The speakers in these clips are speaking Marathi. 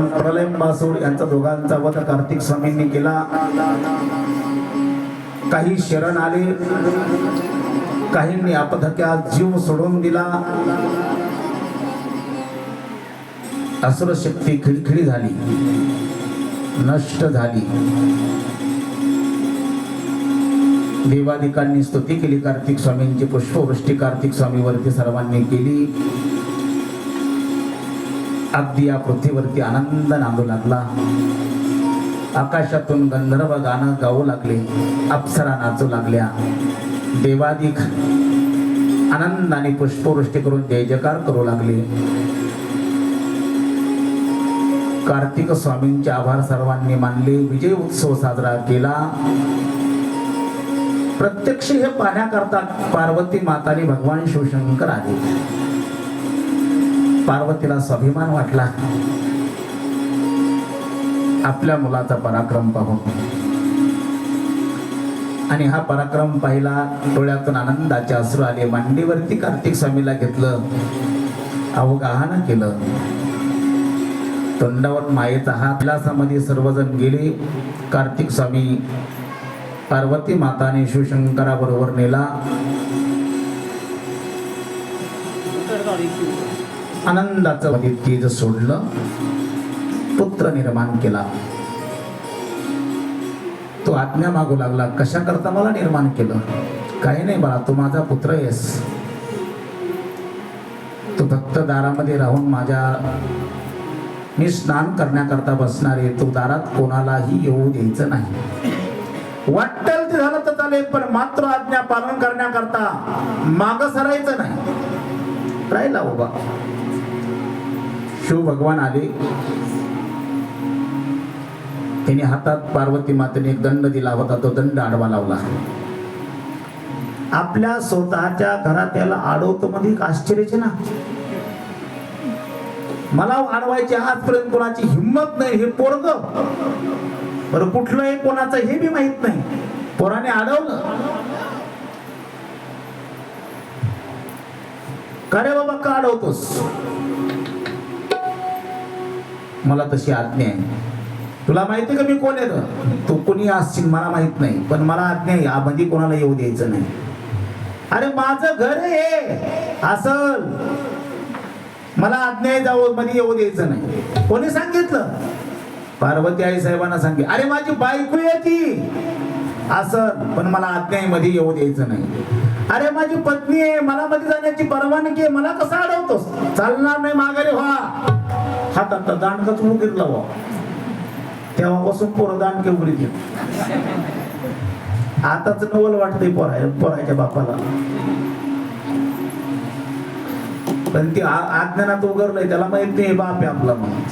प्रलय बासूड यांचा दोघांचा वध कार्तिक स्वामींनी केला. काही शरण आले. काहींनी आपधक्यात जीव सोडून दिला. असुर शक्ती खिळखिळी झाली. नष्ट झाली. देवादिकांनी स्तुती केली कार्तिक स्वामींची पुष्पवृष्टी. कार्तिक स्वामीवरती सर्वांनी केली. अगदी या पृथ्वीवरती आनंद नांदू लागला. आकाशातून गंधर्व गाणं गाऊ लागले अप्सरा नाचू लागल्या. देवाधिक आनंदाने पुष्पवृष्टी करून जय जयकार करू लागले. कार्तिक स्वामींचे आभार सर्वांनी मानले विजय उत्सव साजरा केला. प्रत्यक्ष हे पाहण्याकरता पार्वती माताने भगवान शिवशंकर आले. पार्वतीला स्वाभिमान वाटला. आपल्या मुलाचा पराक्रम पाहून. आणि हा पराक्रम पाहिला डोळ्यातून आनंदाचे अश्रू आले. मांडीवरती कार्तिक स्वामीला घेतलं. अवगाहन केलं. तोंडावर मायेचा हात. विलासामध्ये सर्वजण गेले. कार्तिक स्वामी पार्वती माताने शिवशंकराबरोबर नेला. आनंदाचं तेज सोडलं पुत्र निर्माण केला. तो आज्ञा मागू लागला कशा करता मला निर्माण केलं? काही नाही बाळा तू माझा पुत्र आहेस. तू फक्त दारामध्ये राहून माझ्या मी स्नान करण्याकरता बसणारे तू दारात कोणालाही येऊ द्यायचं नाही. वाटेल ते झालं तर चालेल पण मात्र आज्ञा पालन करण्याकरता माग सरायचं नाही. राहिला उभा. शिव भगवान आले. त्याने हातात पार्वती मातेने एक दंड दिला होता तो दंड आडवा लावला. आपल्या स्वतःच्या घरात त्याला आडवतो मध्ये एक आश्चर्याचे ना. मला आडवायची आजपर्यंत कोणाची हिंमत नाही हे पोरग. बरं कुठलं हे कोणाचं हे बी माहीत नाही. पोराने अडवलं का रे बाबा का अडवतोस मला तशी आज्ञा आहे. तुला माहिती का मी कोण आहे तू कोणी असशील मला माहीत नाही पण मला आज्ञा आहे आबंदी कोणाला येऊ द्यायचं नाही. अरे माझं घर आहे. असल मला आज्ञा जाऊ मध्ये येऊ द्यायचं नाही. कोणी सांगितलं? पार्वती आई साहेबांना सांगितलं. अरे माझी बायको ती. असं. पण मला आज्ञा मध्ये येऊ द्यायचं नाही. अरे माझी पत्नी आहे मला मध्ये जाण्याची परवानगी आहे मला कसं अडवतोस? चालणार नाही माघारी व्हा. हातात दांडकाच उगीत लावा तेव्हापासून पोरं दांडके उघडी घेत. आताच नवल वाटतंय पोरा पोराच्या बापाला. पण ते आज्ञानात उघडलंय त्याला माहीत नाही बाप आहे आपला म्हणून.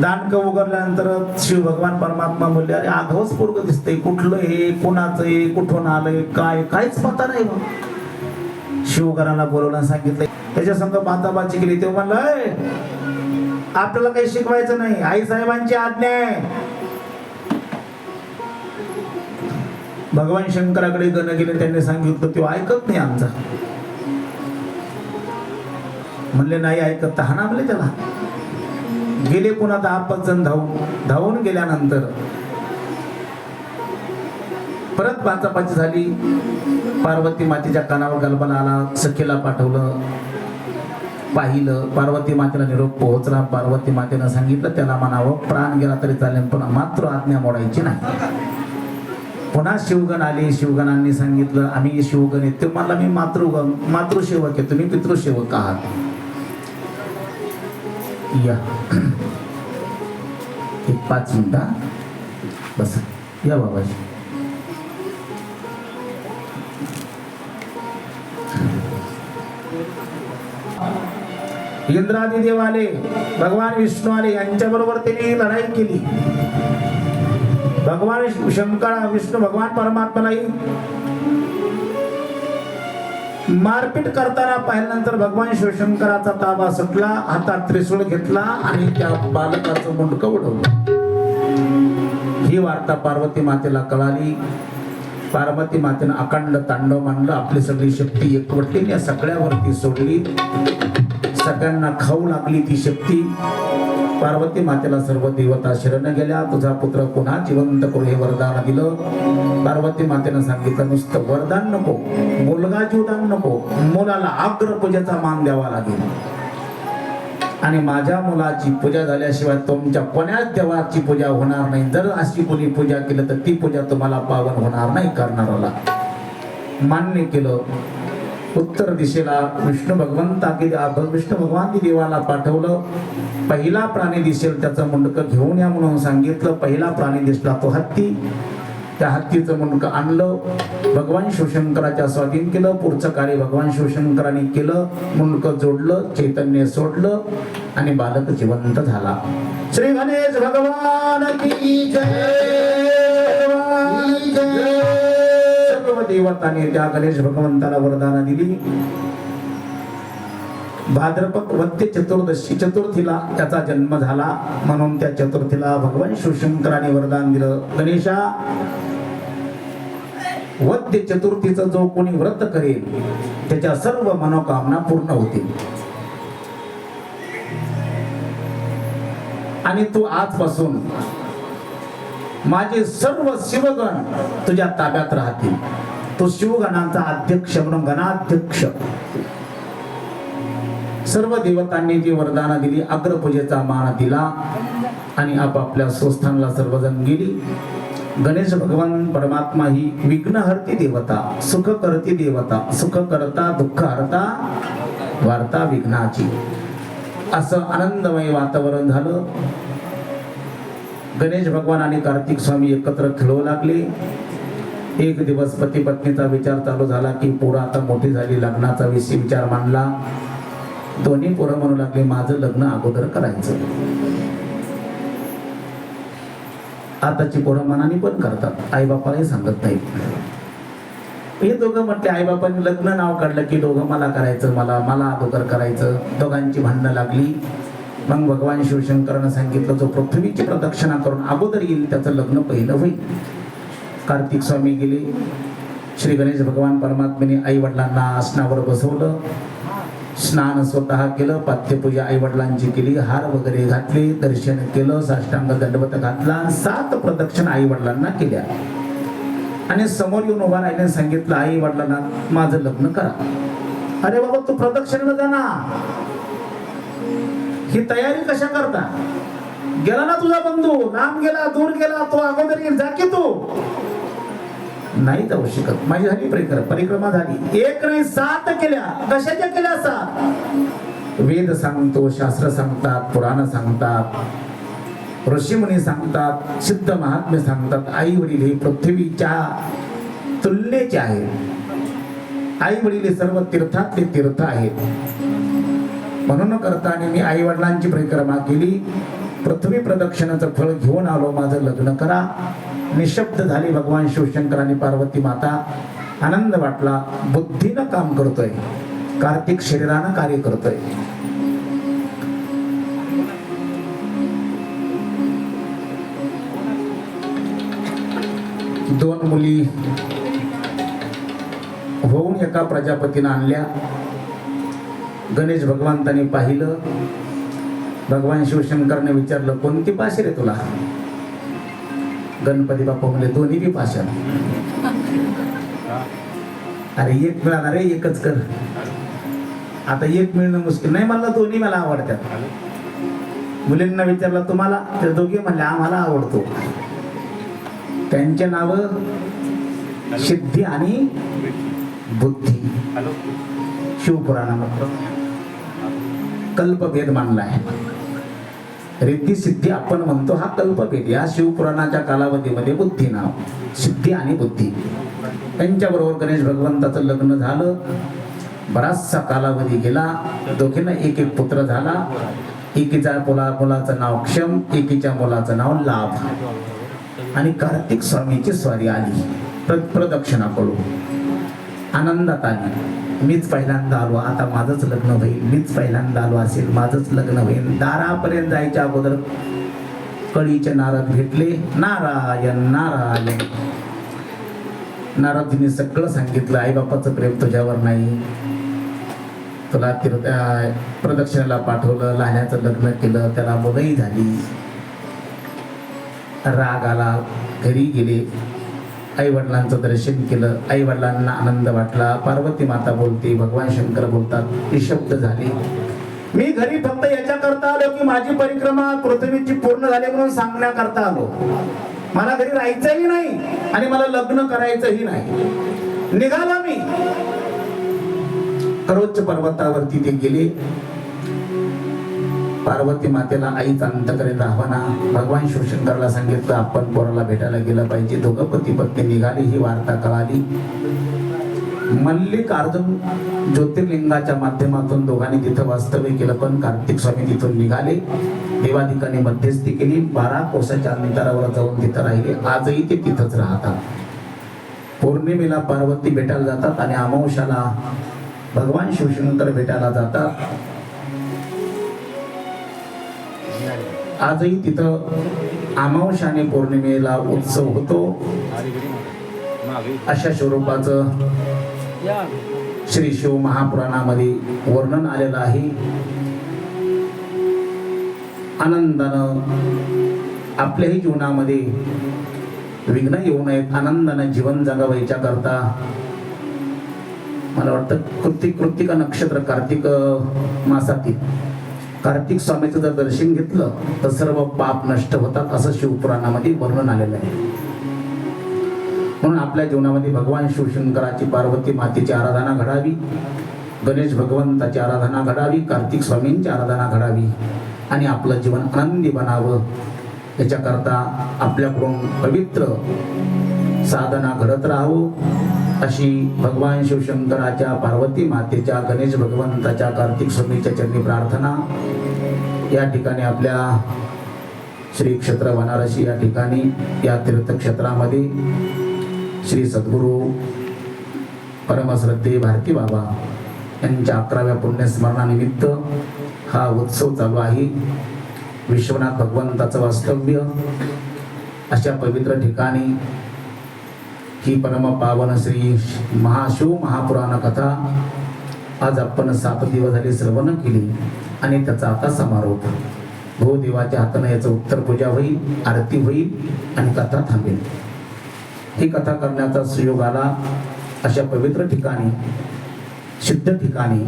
दानक उघडल्यानंतर शिव भगवान परमात्मा बोलले अरे आघवच पोरग दिसतंय. कुठलं हे? कुणाचं हे? कुठून आलंय? काय? काहीच पता नाही मग शिवकरांना बोलवलं सांगितलं त्याच्या संग बाताबाची केली. ते म्हणलं आपल्याला काही शिकवायचं नाही. आई साहेबांची आज्ञा आहे. भगवान शंकराकडे गण गेले. त्यांनी सांगितलं तो ऐकत नाही आमचा. म्हणले नाही ऐकत हा ना म्हणले त्याला. गेले पुन्हा दहा पाच जण धावून. धावून गेल्यानंतर परत पाचापाची झाली. पार्वती मातेच्या कानावर गलबला आला. सखीला पाठवलं. पाहिलं पार्वती मातेला निरोप पोहोचला पार्वती मातेनं सांगितलं त्याला म्हणावं प्राण गेला तरी चालेल पण मात्र आज्ञा मोडायची नाही. पुन्हा शिवगण आले शिवगणांनी सांगितलं आम्ही शिवगण आहेत ते मला मी मातृ मातृसेवक आहे तुम्ही पितृसेवक आहात. या. एक पाच मिनिटा बस. या बाबाजी. इंद्रादी देव आले भगवान विष्णू आले यांच्या बरोबर त्यांनी लढाई केली. भगवान शंकर विष्णू भगवान परमात्मालाही मारपीट करताना पाहिल्यानंतर भगवान शिवशंकराचा ताबा सुटला हातात त्रिसूळ घेतला आणि त्या बालकाचं मुंडकं उडवलं. ही वार्ता पार्वती मातेला कळाली. पार्वती मातेनं अखंड तांडव मांडलं आपली सगळी शक्ती एकवटली या सगळ्यावरती सोडली. सगळ्यांना खाऊ लागली ती शक्ती. पार्वती मातेला सर्व देवता शरण गेल्या. तुझा पुत्र पुन्हा जिवंत करू हे वरदान दिलं. पार्वती मातेनं सांगितलं नुसतं वरदान नको मुलगा जीवदान नको मुलाला आग्र पूजेचा मान द्यावा लागेल. आणि माझ्या मुलाची पूजा झाल्याशिवाय तुमच्या कोण्याच देवाची पूजा होणार नाही. जर अशी कोणी पूजा केलं तर ती पूजा तुम्हाला पावन होणार नाही करणाराला मान्य केलं. उत्तर दिशेला विष्णू भगवंता की विष्णू भगवान देवाला पाठवलं. पहिला प्राणी दिसेल त्याचं मुंडकं घेऊन या म्हणून सांगितलं. पहिला प्राणी दिसला तो हत्ती. त्या हत्तीचं मुंडकं आणलं. भगवान शिवशंकराच्या स्वाधीन केलं. पुढचं कार्य भगवान शिवशंकरांनी केलं. मुंडकं जोडलं चैतन्य सोडलं आणि बालक जिवंत झाला. श्री गणेश भगवान की जय! देवताने त्या गणेश भगवंताला वरदान दिली. भाद्रपद वद्य चतुर्दशी चतुर्थीला त्याचा जन्म झाला. म्हणून त्या चतुर्थीला भगवान शिवशंकराने वरदान दिलं. गणेशा वद्य चतुर्थीचं जो कोणी व्रत करेल त्याच्या सर्व मनोकामना पूर्ण होतील. आणि तू आजपासून माझे सर्व शिवगण तुझ्या ताब्यात राहतील. तो शिवगणांचा अध्यक्ष म्हणून गणाध्यक्ष. सर्व देवतांनी जी वरदानं दिली अग्रपूजेचा मान दिला आणि आपापल्या स्वस्थानला सर्वजण गेली. गणेश भगवान परमात्मा ही विघ्नहर्ती देवता सुख करती देवता सुख करता दुःख हरता वार्ता विघ्नाची. असं आनंदमय वातावरण झालं. गणेश भगवान आणि कार्तिक स्वामी एकत्र खेळू लागले. एक दिवस पती पत्नीचा विचार चालू झाला की पोरं आता मोठी झाली लग्नाचा विषय विचार मांडला. दोन्ही पोरं म्हणू लागले माझं लग्न अगोदर करायचं. आताची पोरं मनाने पण करतात आई बापालाही सांगत नाहीत. हे दोघं म्हटले आई बापांनी लग्न नाव काढलं की दोघं मला करायचं मला मला अगोदर करायचं. दोघांची भांडणं लागली. मग भगवान शिवशंकरानं सांगितलं जो पृथ्वीची प्रदक्षिणा करून अगोदर येईल त्याचं लग्न पहिलं होईल. कार्तिक स्वामी गेले. श्री गणेश भगवान परमात्म्याने आई वडिलांना आसनावर बसवलं. स्नान स्वतः केलं पाथ्यपूजा आई वडिलांची केली हार वगैरे घातले दर्शन केलं साष्टांग दंडवत घातला सात प्रदक्षिण आई वडिलांना केल्या. आणि समोर येऊन उभा राहिल्याने सांगितलं आई वडिलांना माझं लग्न करा. अरे बाबा तू प्रदक्षिणेला जा ना. ही तयारी कशा करता? गेला ना तुझा बंधू. लांब गेला दूर गेला तो अगोदर जा की तू. नाही जाऊ शकत. माझी झाली परिक्रमा परिक्रमा झाली. एक नाही सात केल्या. कशाच्या केल्या सात? वेद सांगतो शास्त्र सांगतात पुराण सांगतात ऋषीमुनी सांगतात सिद्ध महात्मे सांगतात. आई वडील हे पृथ्वीच्या तुलनेचे आहेत. आई वडील हे सर्व तीर्थातले तीर्थ आहेत. म्हणून करताना मी आई वडिलांची परिक्रमा केली. पृथ्वी प्रदक्षिणाचं फळ घेऊन आलो. माझं लग्न करा. निशब्द झाली भगवान शिवशंकरांनी पार्वती माता. आनंद वाटला बुद्धीनं काम करतोय कार्तिक शरीरानं कार्य करतोय. दोन मुली होऊन एका प्रजापतीनं आणल्या. गणेश भगवंताने पाहिलं. भगवान शिवशंकरने विचारलं कोणती पाशी रे तुला? गणपती बाप्पा म्हणले दोन्ही बी पाशा अरे एक मिळाला रे एकच कर. आता एक मिळणं मुश्किल. नाही मला दोन्ही मला आवडतात. मुलींना विचारलं तुम्हाला? तर दोघे म्हणले आम्हाला आवडतो. त्यांचे नाव सिद्धी आणि बुद्धी. शिवपुराणामध्ये. कल्पभेद मानला आहे रिद्धी सिद्धी आपण म्हणतो हा कल्पभेद या शिवपुराणाच्या कालावधीमध्ये बुद्धी नाव सिद्धी आणि बुद्धी. त्यांच्याबरोबर गणेश भगवंताचं लग्न झालं. बराचसा कालावधी गेला. दोघींना एक एक पुत्र झाला. एकीच्या मुला मुलाचं नाव क्षम एकीच्या मुलाचं नाव लाभ. आणि कार्तिक स्वामीची स्वारी आली. प्र प्रदक्षिणा करू आनंदात आली. मीच पहिल्यांदा आलो. आता माझंच लग्न होईल. मीच पहिल्यांदा आलो असेल. माझंच लग्न होईल. दारापर्यंत जायच्या अगोदर कळीचे नारद भेटले. नारायण नारायण. नारदजीने सगळं सांगितलं. आईबापाचं प्रेम तुझ्यावर नाही. तुला तीर्थ पाठवलं. लहाण्याचं लग्न केलं. त्याला मुलंही झाली. राग आला. घरी गेले. आई वडिलांचं दर्शन केलं. आई वडिलांना आनंद वाटला. पार्वती माता बोलते भगवान शंकर बोलतात ती शब्द झाली. मी घरी फक्त याच्याकरता आलो की माझी परिक्रमा पृथ्वीची पूर्ण झाली म्हणून सांगण्याकरता आलो. मला घरी राहायचंही नाही आणि मला लग्न करायचंही नाही. निघाला मी. सर्वोच्च पर्वतावरती ते गेले. पार्वती मातेला आईच अंत करेल राहवाना भगवान शिवशंकरला सांगितलं आपण पोराला भेटायला गेलं पाहिजे. दोघं पती पत्नी निघाली ही वार्ता कळाली. मल्लिकार्जुन ज्योतिर्लिंगाच्या माध्यमातून दोघांनी तिथं वास्तव्य केलं पण कार्तिक स्वामी तिथून निघाले. देवाधिकाने मध्यस्थी केली. बारा कोसाच्या अंतरावर जाऊन तिथं राहिले. आजही ते तिथंच राहतात. पौर्णिमेला पार्वती भेटायला जातात आणि अमावशाला भगवान शिवशंकर भेटायला जातात. आजही तिथं अमावश आणि पौर्णिमेला उत्सव होतो. अशा स्वरूपाचं श्री शिव महापुराणामध्ये वर्णन आलेलं आहे. आनंदानं आपल्याही जीवनामध्ये विघ्न येऊ नयेत आनंदानं जीवन जगावायच्या करता मला वाटतं कृतिक कृतिका नक्षत्र कार्तिक मासातील कार्तिक स्वामीचं जर दर्शन घेतलं तर सर्व पाप नष्ट होतात असं शिवपुराणामध्ये वर्णन आलेलं आहे. म्हणून आपल्या जीवनामध्ये भगवान शिवशंकराची पार्वती मातेची आराधना घडावी गणेश भगवंताची आराधना घडावी कार्तिक स्वामींची आराधना घडावी आणि आपलं जीवन आनंदी बनावं. याच्याकरता आपल्याकडून पवित्र साधना घडत राहावं अशी भगवान शिवशंकराच्या पार्वती मातेच्या गणेश भगवंताच्या कार्तिक स्वामीच्या चरणी प्रार्थना या ठिकाणी आपल्या श्री क्षेत्र बनारसी या ठिकाणी या तीर्थक्षेत्रामध्ये श्री सद्गुरू परमश्रद्धे भारती बाबा यांच्या अकराव्या पुण्यस्मरणानिमित्त हा उत्सव चालू आहे. विश्वनाथ भगवंताचं वास्तव्य अशा पवित्र ठिकाणी ही परम पावन श्री महाशिव महापुराण कथा आज आपण सात दिवस झाले श्रवण केली. आणि त्याचा आता समारोप भू देवाच्या हाताने याचं उत्तर पूजा होईल आरती होईल आणि कथा थांबेल. ही कथा करण्याचा सुयोग आला अशा पवित्र ठिकाणी सिद्ध ठिकाणी.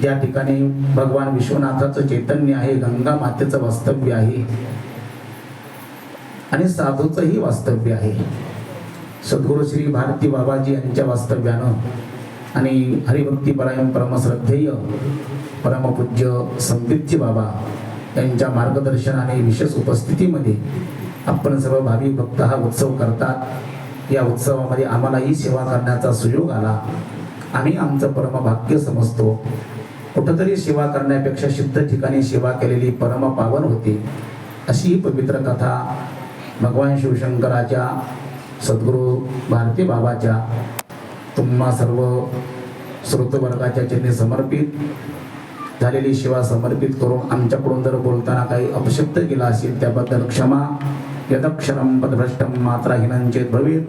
ज्या ठिकाणी भगवान विश्वनाथाचं चैतन्य आहे गंगा मातेचं वास्तव्य आहे. आणि साधूचंही वास्तव्य आहे. सद्गुरु श्री भारती बाबाजी यांच्या वास्तव्यानं आणि हरिभक्ती परायण परमश्रद्धेय परमपूज्य संबितजी बाबा यांच्या मार्गदर्शनाने विशेष उपस्थितीमध्ये आपण सर्व भावी भक्त हा उत्सव करतात. या उत्सवामध्ये आम्हालाही सेवा करण्याचा सुयोग आला. आम्ही आमचं परमभाग्य समजतो. कुठंतरी सेवा करण्यापेक्षा शुद्ध ठिकाणी सेवा केलेली परम पावन होती. अशी ही पवित्र कथा भगवान शिवशंकराच्या सद्गुरू भारती बाबाच्या तुम्हा सर्व श्रोतवर्गाच्या चिन्हे समर्पित. झालेली सेवा समर्पित करून आमच्याकडून जर बोलताना काही अपशब्द केला असेल त्याबद्दल क्षमा. यदक्षरम पदभ्रष्टम मात्रा हिनंचेत भवेत.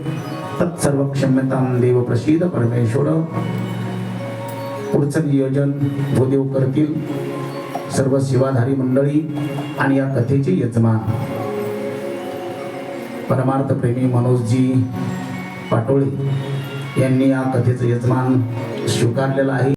तत्सर्व क्षम्यताम देव प्रसिद्ध परमेश्वर. पुढचं नियोजन भूदेव करतील. सर्व शिवाधारी मंडळी आणि या कथेचे यजमान. परमार्थ प्रेमी मनोजजी पाटोळे यांनी या कथेचं यजमान स्वीकारलेलं आहे.